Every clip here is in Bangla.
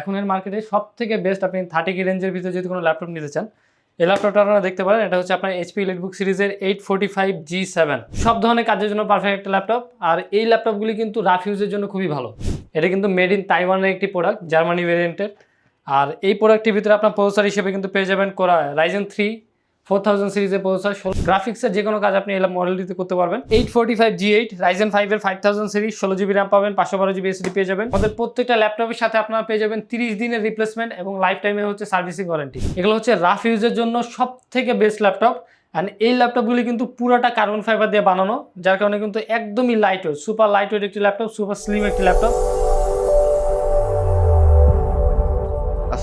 এখন এর মার্কেটে সব থেকে বেস্ট আপনি থার্টি কি রেঞ্জের ভিতরে যদি কোনো ল্যাপটপ নিতে চান, এই ল্যাপটপটা আপনারা দেখতে পারেন, এটা হচ্ছে আপনার এইচপি ইলেটবুক সিরিজের eight forty five G seven সব ধরনের কাজের জন্য পারফেক্ট একটা ল্যাপটপ আর এই ল্যাপটপগুলি কিন্তু রাফ ইউজের জন্য খুবই ভালো। এটা কিন্তু মেড ইন তাইওয়ানের একটি প্রোডাক্ট জার্মানি ভেরিয়েন্টের আর এই প্রোডাক্টটির ভিতরে আপনার প্রসেসর হিসেবে কিন্তু পেয়ে যাবেন কোরা রাইজেন থ্রি ফোর থাউজেন্ড সিরিজের প্রসেসর গ্রাফিক্সের যে কোনো কাজ আপনি এই মডেলটিতে করতে পারবেন। Eight forty five G eight Ryzen ফাইভের ফাইভ থাউজেন্ড সিরিজ ষোলো জিবি র্যাম পাবেন, পাঁচশো বারো জিবি এসডি পেয়ে যাবেন। আমাদের প্রত্যেকটা ল্যাপটপের সাথে আপনারা পেয়ে যাবেন তিরিশ দিনের রিপ্লেসমেন্ট এবং লাইফ টাইমের হচ্ছে সার্ভিসিং ওয়ারেন্টি এগুলো হচ্ছে রাফ ইউজের জন্য সব থেকে বেস্ট ল্যাপটপ অ্যান্ড এই ল্যাপটপগুলি কিন্তু পুরোটা কার্বন ফাইবার দিয়ে বানানো, যার কারণে কিন্তু একদমই light weight super light weight একটি ল্যাপটপ সুপার স্লিম একটি ল্যাপটপ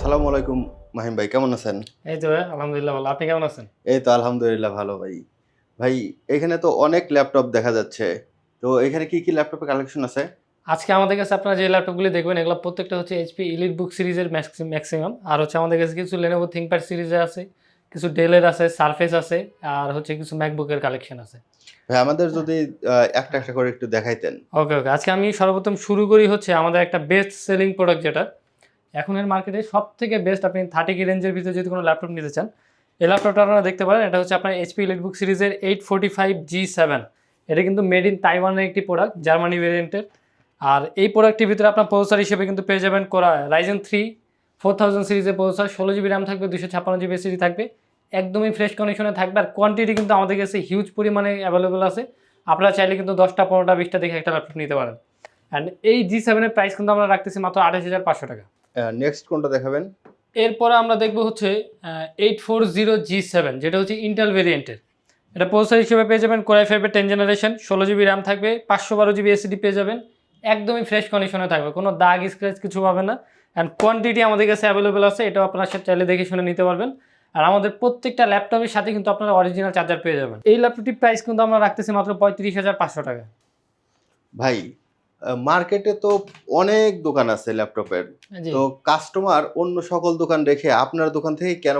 আসসালামু আলাইকুম মাহিম ভাই কেমন আছেন? এই তো আলহামদুলিল্লাহ ভালো। আপনি কেমন আছেন? এই তো আলহামদুলিল্লাহ ভালো ভাই। ভাই এখানে তো অনেক ল্যাপটপ দেখা যাচ্ছে। তো এখানে কি কি ল্যাপটপের কালেকশন আছে? আজকে আমাদের কাছে আপনারা যে ল্যাপটপগুলি দেখবেন এগুলো প্রত্যেকটা হচ্ছে এইচপি ইলিট বুক সিরিজের ম্যাক্সিমাম। আর হচ্ছে আমাদের কাছে কিছু লেনোভো থিঙ্কপ্যাড সিরিজে আছে কিছু ডেলের আছে সারফেস আছে আর হচ্ছে কিছু ম্যাকবুকের কালেকশন আছে। ভাই আমাদের যদি একটা একটা করে একটু দেখাইতেন। ওকে ওকে। আজকে আমি সর্বপ্রথম শুরু করি হচ্ছে আমাদের একটা বেস্ট সেলিং প্রোডাক্ট যেটা এখন এর মার্কেটে সব থেকে বেস্ট আপনি থার্টি কি রেঞ্জের ভিতরে যদি কোনো ল্যাপটপ নিতে চান, এই ল্যাপটপটা আপনারা দেখতে পারেন, এটা হচ্ছে আপনার এইচপি ইলেটবুক সিরিজের eight forty five G seven এটা কিন্তু মেড ইন তাইওয়ানের একটি প্রোডাক্ট জার্মানি ভেরিয়েন্টের আর এই প্রোডাক্টটির ভিতরে আপনার প্রসেসর হিসেবে কিন্তু পেয়ে যাবেন কোরা রাইজেন থ্রি ফোর থাউজেন্ড সিরিজের প্রসেসর ষোলো জিবি র্যাম থাকবে দুশো ছাপ্পান্ন জিবি এসিডি থাকবে। একদমই ফ্রেশ কন্ডিশনে থাকবে, আর কোয়ান্টিটি কিন্তু আমাদের কাছে হিউজ পরিমাণে অ্যাভেলেবল আছে। আপনারা চাইলে কিন্তু দশটা, পনেরোটা, বিশটা দেখে একটা ল্যাপটপ নিতে পারেন। অ্যান্ড এই জি সেভেনের প্রাইস কিন্তু আমরা রাখতেছি মাত্র আঠাশ হাজার পাঁচশো টাকা। নেক্সট কোনটা দেখাবেন? এরপরে আমরা দেখব হচ্ছে eight four zero G seven যেটা হচ্ছে ইন্টেল ভেরিয়েন্টের এটা প্রসেসর হিসেবে পেয়ে যাবেন কোরাই ফাইভের টেন জেনারেশন ষোলো জিবি র্যাম থাকবে পাঁচশো বারো জিবি এসিডি পেয়ে যাবেন একদমই ফ্রেশ কন্ডিশনে থাকবে কোনো দাগ স্ক্র্যাচ কিছু পাবে না। অ্যান্ড কোয়ান্টিটি আমাদের কাছে অ্যাভেলেবেল আছে এটাও আপনারা সাথে চাইলে দেখে শুনে নিতে পারবেন। আর আমাদের প্রত্যেকটা ল্যাপটপের সাথে কিন্তু আপনারা অরিজিনাল চার্জার পেয়ে যাবেন। এই ল্যাপটপটির প্রাইস কিন্তু আমরা রাখতেছি মাত্র পঁয়ত্রিশ হাজার পাঁচশো টাকা। ভাই মার্কেটে তো অনেক দোকান আছে ল্যাপটপের তো কাস্টমার অন্য সকল দোকান রেখে আপনার দোকান থেকে কেন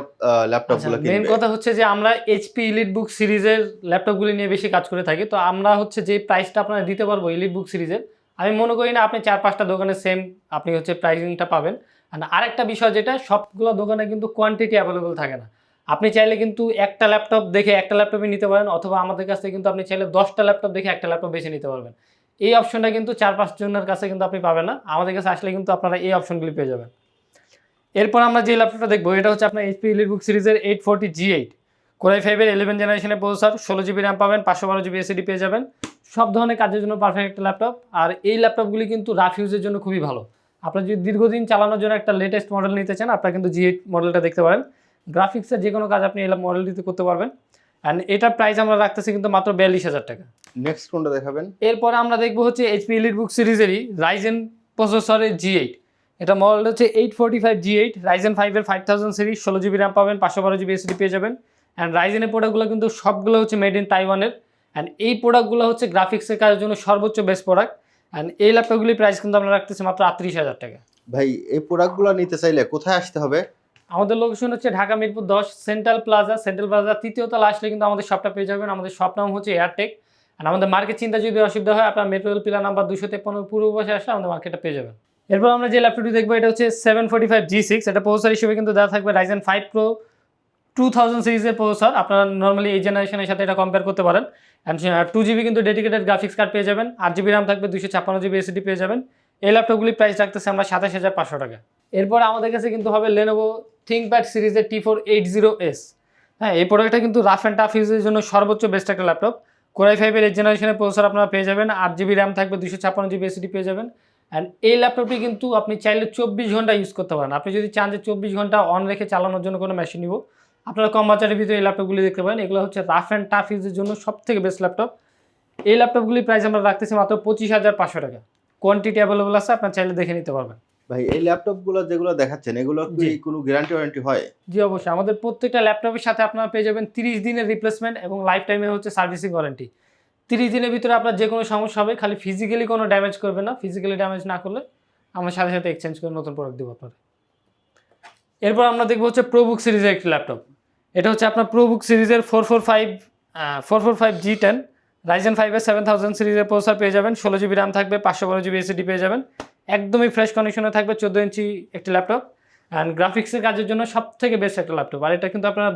ল্যাপটপগুলো মেন কথা হচ্ছে যে আমরা এইচপি ইলিট বুক সিরিজের ল্যাপটপগুলি নিয়ে বেশি কাজ করে থাকি। তো আমরা হচ্ছে যে প্রাইসটা আপনারা দিতে পারব ইলিট বুক সিরিজের আমি মনে করি না আপনি চার পাঁচটা দোকানে সেম আপনি হচ্ছে প্রাইসিংটা পাবেন। আর আরেকটা বিষয় যেটা সবগুলো দোকানে কিন্তু কোয়ান্টিটি অ্যাভেলেবল থাকে না। আপনি চাইলে কিন্তু একটা ল্যাপটপ দেখে একটা ল্যাপটপই নিতে পারেন অথবা আমাদের কাছ থেকে কিন্তু আপনি চাইলে দশটা ল্যাপটপ দেখে একটা ল্যাপটপ বেছে নিতে পারবেন। এই অপশনটা কিন্তু চার পাঁচ জনের কাছে কিন্তু আপনি পাবেন না। আমাদের কাছে আসলে কিন্তু আপনারা এই অপশনগুলি পেয়ে যাবেন। এরপর আমরা যে ল্যাপটপটা দেখব, এটা হচ্ছে আপনার এইচপি ইলিটবুক সিরিজের eight forty G eight core i ফাইভের ইলেভেন জেনারেশনের প্রসেসর ষোলো জিবি র্যাম পাবেন, পাঁচশো বারো জিবি এসিডি পেয়ে যাবেন। সব ধরনের কাজের জন্য পারফেক্ট একটা ল্যাপটপ আর এই ল্যাপটপগুলি কিন্তু রাফ ইউজের জন্য খুবই ভালো। আপনার যদি দীর্ঘদিন চালানোর জন্য একটা লেটেস্ট মডেল নিতে চান, আপনারা কিন্তু জি এইট মডেলটা দেখতে পারেন। গ্রাফিক্সের যে কোনো কাজ আপনি এই মডেলটিতে করতে পারবেন। অ্যান্ড এটার প্রাইস আমরা রাখতেছি কিন্তু মাত্র বিয়াল্লিশ হাজার টাকা। নেক্সট কোনটা দেখাবেন? এরপরে আমরা দেখব হচ্ছে এইচপি ইলিট বুক সিরিজেরই রাইজেন প্রসেসরের জি এইট এটা মডেল হচ্ছে eight forty five G eight Ryzen ফাইভের ফাইভ থাউজেন্ড সিরিজ ষোলো জিবি র্যাম পাবেন পাঁচশো বারো জিবি এসডি পেয়ে যাবেন। অ্যান্ড রাইজেনের প্রোডাক্টগুলো কিন্তু সবগুলো হচ্ছে মেড ইন তাইওয়ানের অ্যান্ড এই প্রোডাক্টগুলো হচ্ছে গ্রাফিক্সের কাজের জন্য সর্বোচ্চ বেস্ট প্রোডাক্ট অ্যান্ড এই ল্যাপটপগুলির প্রাইস কিন্তু আমরা রাখতেছি মাত্র আটত্রিশ হাজার টাকা। ভাই এই প্রোডাক্টগুলো নিতে চাইলে কোথায় আসতে হবে? আমাদের লোকেশন হচ্ছে ঢাকা মিরপুর দশ সেন্ট্রাল প্লাজা সেন্ট্রাল প্লাজা তৃতীয় তলা আসলে কিন্তু আমাদের শপটা পেয়ে যাবেন। আমাদের শপ নাম হচ্ছে এয়ারটেক আর আমাদের মার্কেট চিন্তা যদি অসুবিধা হয়, আপনার মেট্রোল পিলার নাম্বার দুশো তেপ্পান্ন পূর্ব বসে আসলে আমাদের মার্কেটটা পেয়ে যাবেন। এরপর আমরা যে ল্যাপটপটি দেখব, এটা হচ্ছে seven forty five G six এটা প্রসেসর হিসেবে কিন্তু দেওয়া থাকবে Ryzen five pro two thousand সিরিজের প্রসেসর আপনারা নর্মালি এই জেনারেশনের সাথে এটা কম্পেয়ার করতে পারেন। অ্যান্ড টু জিবি কিন্তু ডেডিকেটেড গ্রাফিক্স কার্ড পেয়ে যাবেন। আট জিবি র্যাম থাকবে দুশো ছাপ্পান্ন জিবি এসিডি পেয়ে যাবেন। এই ল্যাপটপগুলি প্রাইস রাখতেছে আমরা সাতাশ হাজার পাঁচশো টাকা। এরপর আমাদের কাছে কিন্তু হবে লেনোভো থিঙ্কপ্যাড সিরিজের T four eight zero S হ্যাঁ এই প্রোডাক্টটা কিন্তু রাফ অ্যান্ড টাফ ইউজের জন্য সর্বোচ্চ বেস্ট একটা ল্যাপটপ কোরাই ফাইভের এইট জেনারেশনের প্রসেসর আপনারা পেয়ে যাবেন, আট জিবি র্যাম থাকবে দুশো ছাপ্পান্ন জিবি এসিডি পেয়ে যাবেন। অ্যান্ড এই ল্যাপটপটি কিন্তু আপনি চাইলে চব্বিশ ঘণ্টা ইউজ করতে পারেন। আপনি যদি চান যে চব্বিশ ঘণ্টা অন রেখে চালানোর জন্য কোনো মেশিন নিব, আপনারা কম বাজারের ভিতরে এই ল্যাপটপগুলি দেখতে পারেন। এগুলো হচ্ছে রাফ অ্যান্ড টাফ ইউজের জন্য সব থেকে বেস্ট ল্যাপটপ এই ল্যাপটপগুলির প্রাইস আমরা রাখতেছি মাত্র পঁচিশ হাজার পাঁচশো টাকা। কোয়ান্টিটি অ্যাভেলেবল আছে, আপনার চাইলে দেখে নিতে পারবেন। ভাই এই ল্যাপটপগুলো যেগুলো দেখাচ্ছেন এগুলো কি কোনো গ্যারান্টি ওয়ারেন্টি হয়? জি অবশ্যই। আমাদের প্রত্যেকটা ল্যাপটপের সাথে আপনারা পেয়ে যাবেন তিরিশ দিনের রিপ্লেসমেন্ট এবং লাইফ টাইমে হচ্ছে সার্ভিসিং ওয়ারেন্টি তিরিশ দিনের ভিতরে আপনার যে কোনো সমস্যা হবে খালি ফিজিক্যালি কোনো ড্যামেজ করবে না। ফিজিক্যালি ড্যামেজ না করলে আমরা সাথে সাথে এক্সচেঞ্জ করে নতুন প্রোডাক্ট দেবো আপনার। এরপর আমরা দেখব হচ্ছে প্রোবুক সিরিজের একটি ল্যাপটপ এটা হচ্ছে আপনার প্রোবুক সিরিজের four four five four four five G ten Ryzen ফাইভের সেভেন থাউজেন্ড সিরিজের প্রসেসর পেয়ে যাবেন। ষোলো জিবি র্যাম থাকবে পাঁচশো বারো জিবি এসিডি পেয়ে যাবেন। একদমই ফ্রেশ কন্ডিশনে থাকবে চোদ্দ ইঞ্চি একটি ল্যাপটপ অ্যান্ড গ্রাফিক্সের কাজের জন্য সব থেকে বেস্ট একটা ল্যাপটপ আর এটা কিন্তু আপনার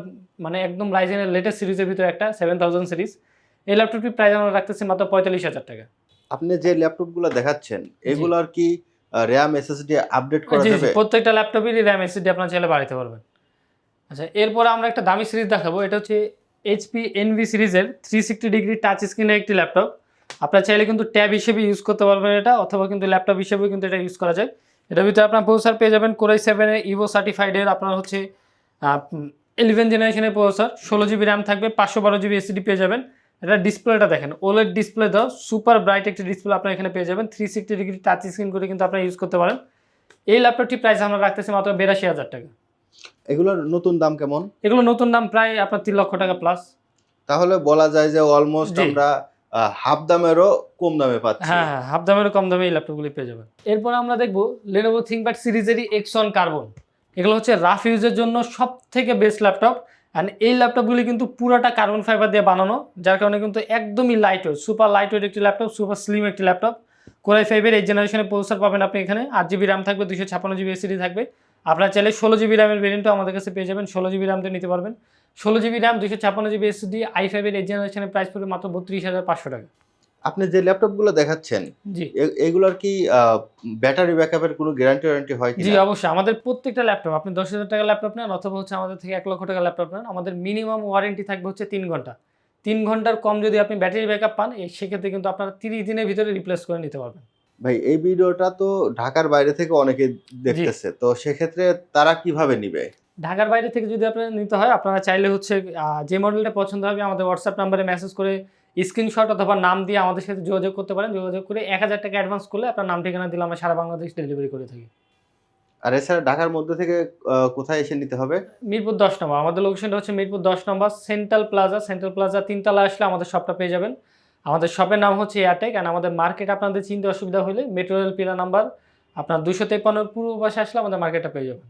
মানে একদম রাইজেনের লেটেস্ট সিরিজের ভিতরে একটা সেভেন থাউজেন্ড সিরিজ এই ল্যাপটপটি প্রাইস আমরা রাখতেছি মাত্র পঁয়তাল্লিশ হাজার টাকা। আপনি যে ল্যাপটপগুলো দেখাচ্ছেন এগুলোর কি র্যাম এসএসডি আপডেট করা যাবে? প্রত্যেকটা ল্যাপটপেরই র্যাম এসএসডি আপনার চাইলে বাড়াতে পারবেন। আচ্ছা এরপরে আমরা একটা দামি সিরিজ দেখাবো। এটা হচ্ছে এইচপি এনভি সিরিজের থ্রি সিক্সটি ডিগ্রি টাচ স্ক্রিনের একটি ল্যাপটপ আপনার চাইলে কিন্তু ট্যাব হিসেবে ইউজ করতে পারবেন এটা অথবা কিন্তু ল্যাপটপ হিসেবেও কিন্তু এটা ইউজ করা যায়। এটার ভিতরে আপনার প্রসেসর পেয়ে যাবেন কোরাই সেভেনের ইভো সার্টিফাইডের আপনার হচ্ছে ইলেভেন জেনারেশনের প্রসেসর ষোলো জিবি র্যাম থাকবে পাঁচশো বারো জিবি এসিডি পেয়ে যাবেন। এটা ডিসপ্লেটা দেখেন ওলেড ডিসপ্লে দাও সুপার ব্রাইট একটি ডিসপ্লে আপনার এখানে পেয়ে যাবেন। Three sixty degree touch screen করে কিন্তু আপনারা ইউজ করতে পারেন। এই ল্যাপটপটি প্রাইস আমরা রাখতেছি মাত্র বিরাশি হাজার টাকা। এগুলোর নতুন দাম কেমন? এগুলো নতুন দাম প্রায় আপনার তিন লক্ষ টাকা প্লাস তাহলে বলা যায় যে অলমোস্ট আমরা হাফ দামেরও কম দামে পাচ্ছি। হ্যাঁ হ্যাঁ হাফ দামের কম দামে এই ল্যাপটপগুলি পেয়ে যাবেন। এরপর আমরা দেখব লেনোভো থিঙ্কপ্যাড সিরিজেরই এক্সন কার্বন এগুলো হচ্ছে রাফ ইউজের জন্য সব থেকে বেস্ট ল্যাপটপ অ্যান্ড এই ল্যাপটপগুলি কিন্তু পুরোটা কার্বন ফাইবার দিয়ে বানানো, যার কারণে কিন্তু একদমই light weight super light weight একটি ল্যাপটপ সুপার স্লিম একটি ল্যাপটপ কোরাই ফাইভের এই জেনারেশনের প্রসেসর পাবেন আপনি এখানে। আট জিবি র্যাম থাকবে দুশো ছাপ্পান্ন জিবি এসিডি থাকবে। আপনার চাইলে ষোলো জিবি র্যামের ভেরিয়েন্টও আমাদের কাছে পেয়ে যাবেন। ষোলো জিবি র্যাম নিতে পারবেন। ষোলো জিবি র্যাম দুশো ছাপ্পান্ন জিবি এসিডি আই ফাইভের এই জেনারেশনের প্রাইস পড়বে মাত্র বত্রিশ হাজার পাঁচশো টাকা। আপনি যে ল্যাপটপগুলো দেখাচ্ছেন জি। এগুলোর কি ব্যাটারি ব্যাকআপের কোনো গ্যারান্টি ওয়ারেন্টি হয় জি অবশ্যই। আমাদের প্রত্যেকটা ল্যাপটপ আপনি দশ হাজার টাকার ল্যাপটপ নেন অথবা হচ্ছে আমাদের থেকে এক লক্ষ টাকার ল্যাপটপ নেন আমাদের মিনিমাম ওয়ারেন্টি থাকবে হচ্ছে তিন ঘণ্টা। তিন ঘণ্টার কম যদি আপনি ব্যাটারি ব্যাকআপ পান এই সেক্ষেত্রে কিন্তু আপনারা তিরিশ দিনের ভিতরে রিপ্লেস করে নিতে পারবেন। ভাই এই ভিডিওটা তো ঢাকার বাইরে থেকে অনেকে দেখতেছে তো সেক্ষেত্রে তারা কীভাবে নিবে? ঢাকার বাইরে থেকে যদি আপনার নিতে হয় আপনারা চাইলে হচ্ছে যে মডেলটা পছন্দ হবে আমাদের হোয়াটসঅ্যাপ নাম্বারে মেসেজ করে স্ক্রিনশট অথবা নাম দিয়ে আমাদের সাথে যোগাযোগ করতে পারেন। যোগাযোগ করে এক হাজার টাকা অ্যাডভান্স করলে আপনার নাম ঠিকানা দিলে আমরা সারা বাংলাদেশ ডেলিভারি করে থাকি। আর এছাড়া ঢাকার মধ্যে থেকে কোথায় এসে নিতে হবে? মিরপুর দশ নম্বর। আমাদের লোকেশনটা হচ্ছে মিরপুর দশ number Central Plaza Central Plaza তিনতলা আসলে আমাদের শপটা পেয়ে যাবেন। আমাদের শপের নাম হচ্ছে এয়ারটেক অ্যান্ড আমাদের মার্কেট আপনাদের চিনতে অসুবিধা হলে মেট্রো রেল পিলা নাম্বার আপনার দুশো তেপান্ন পূর্ব পাশে আসলে আমাদের মার্কেটটা পেয়ে যাবেন।